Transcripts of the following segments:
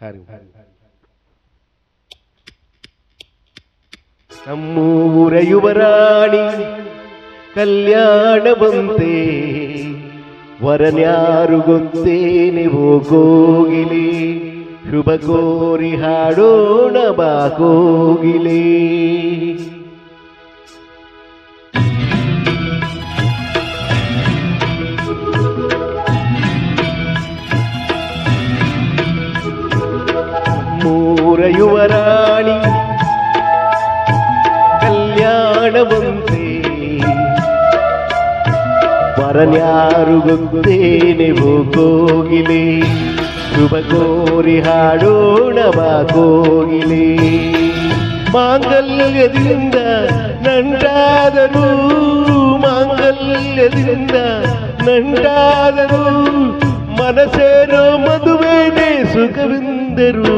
ಹರಿ ನಮ್ಮೂರ ಯುವರಾಣಿ ಕಲ್ಯಾಣ ಬಂತೆ ವರನ್ಯಾರು ಗೊತ್ತೇನೆ ಹೋಗೋಗಿಲಿ ಶುಭ ಕೋರಿ ಹಾಡೋಣ ಬಾಗೋಗಿಲಿ ಮೂರ ಯುವರಾಣಿ, ಕಲ್ಯಾಣವಂತೆ. ಪರನ್ಯಾರು ಗೊತ್ತೇನೆ ಹೋಗೋಗಿಲೆ ಶುಭ ಕೋರಿ ಹಾಡೋಣ ಬಾಗೋಗಿಲೆ ಮಾಂಗಲ್ಯದಿಂದ ನಂಟಾದರು ಮಾಂಗಲ್ಯದಿಂದ ನಂಟಾದರು, ಮನಸೇರೋ ಮದುವೆನೇ ಸುಖವಿಂದರು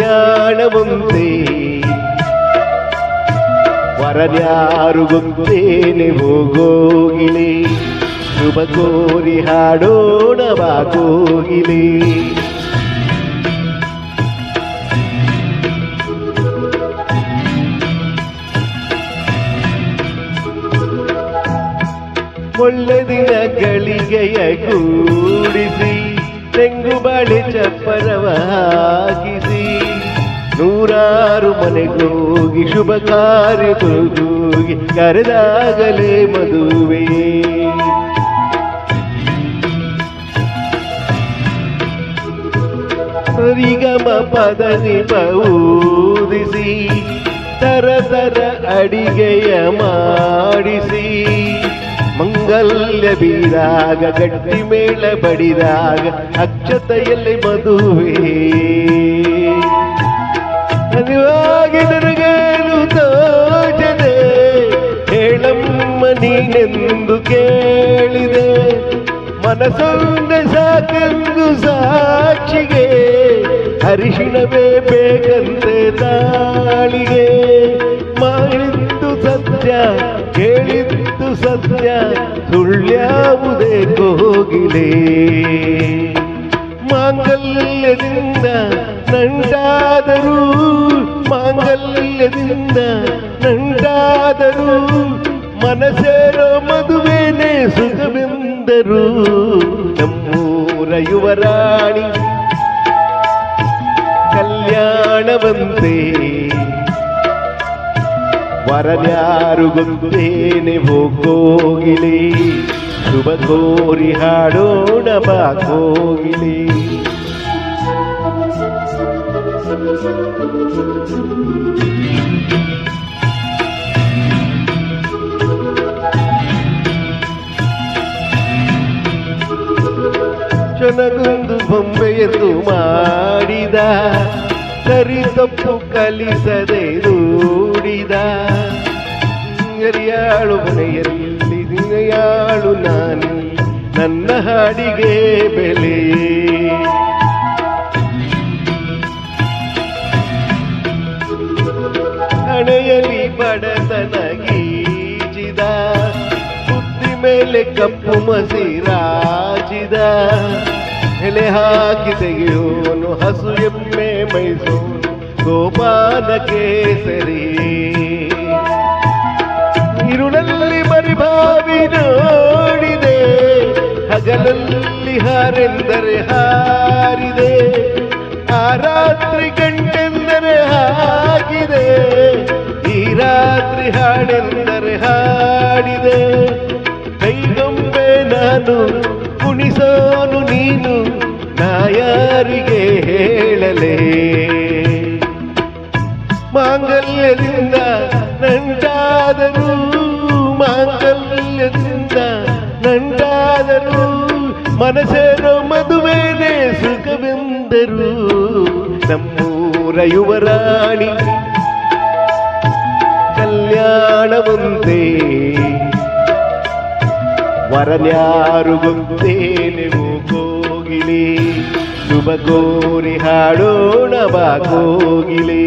ಕಲ್ಯಾಣವಂತೆ ವರನ್ಯಾರು ಗೊತ್ತೇನೆ ಹೋಗೋಗಿಲೆ ಶುಭ ಕೋರಿ ಹಾಡೋಣ ಬಾಗೋಗಿಲೆ ಒಳ್ಳೆ ದಿನ ಗಳಿಗೆಯ ಕೂಡಿಸಿ ತೆಂಗು ಬಾಳೆ ಚಪ್ಪರವ ಹಾಕಿಸಿ ನೂರಾರು ಮನೆಗೋಗಿ ಶುಭ ಕಾರ್ಯದೋಗಿ ಕರೆದಾಗಲೇ ಮದುವೆ. ರಿಗಮ ಪದ ಊದಿಸಿ ತರ ತರ ಅಡಿಗೆಯ ಮಾಡಿಸಿ. ಮಂಗಲ್ಯ ಬೀರಾಗ, ಗಟ್ಟಿ ಮೇಳ ಬಡಿದಾಗ ಅಕ್ಷತೆಯಲ್ಲಿ ಮದುವೆ. ನೀನೆಂದು ಕೇಳಿದೆ. ಮನಸೊಂದೆ ಸಾಕೆಂದು ಸಾಕ್ಷಿಗೆ. ಅರಿಶಿಣವೇ ಬೇಕಂತೆ ತಾಳಿಗೆ. ಮಾಡಿದ್ದು ಸತ್ಯ, ಕೇಳಿದ್ದು ಸತ್ಯ ಸುಳ್ಳ್ಯಾವುದೇ ಕೋಗಿಲೆ. ಮಾಂಗಲ್ಯದಿಂದ ನಂಟಾದರು ಮಾಂಗಲ್ಯದಿಂದ ನಂಟಾದರು ಮನಸ್ಸೆ ಸುಖವೆಂದರು ನಮ್ಮೂರ ಯುವರಾಣಿ ಕಲ್ಯಾಣವಂತೆ ವರನ್ಯಾರು ಗೊತ್ತೇನೆ ಹೋಗೋಗಿಲೆ ಶುಭ ಕೋರಿ ಹಾಡೋಣ ಬಾಗೋಗಿಲೆ ಚೊನಗೊಂದು ಬೊಂಬೆಯನ್ನು ಮಾಡಿದ, ಸರಿ ತಪ್ಪು ಕಲಿಸದೆ ನೋಡಿದ ಎರಿಯಾಳು ಮನೆಯಲ್ಲಿ ನಿನ್ನಯಾಳು ನಾನು, ನನ್ನ ಹಾಡಿಗೆ ಬೆಲೆ. ಹಣೆಯಲ್ಲಿ ಬಡತನ ಮೇಲೆ ಕಪ್ಪು ಮಸಿರಾಜಿದ ಎಲೆ ಹಾಕಿ ತೆಗೆಯೋನು ಹಸು ಎಮ್ಮೆ ಮೈಸೂರು, ಗೋಪಾಲ ಕೇಸರಿ. ಇರುಳಲ್ಲಿ ಮರಿಭಾವಿ ನೋಡಿದೆ, ಹಗಲಲ್ಲಿ ಹಾರೆಂದರೆ ಹಾರಿದೆ. ಆ ರಾತ್ರಿ ಗಂಟೆಂದರೆ ಹಾಗಿದೆ, ಈ ರಾತ್ರಿ ಹಾಡೆಂದರೆ ಹಾಡಿದೆ. ನಾನು ಕುಣಿಸೋನು ನೀನು ನಾ ಯಾರಿಗೆ ಹೇಳಲೇ. ಮಾಂಗಲ್ಯದಿಂದ ನಂಟಾದರು ಮಾಂಗಲ್ಯದಿಂದ ನಂಟಾದರು ಮನಸೇರೋ ಮದುವೆನೇ ಸುಖವೆಂದರು, ನಮ್ಮೂರ ಯುವರಾಣಿ ಕಲ್ಯಾಣವಂತೆ ವರನ್ಯಾರು ಗೊತ್ತೇನೆ ಹೋಗೋಗಿಲಿ ಶುಭ ಕೋರಿ ಹಾಡೋಣ ಬಾಗೋಗಿಲಿ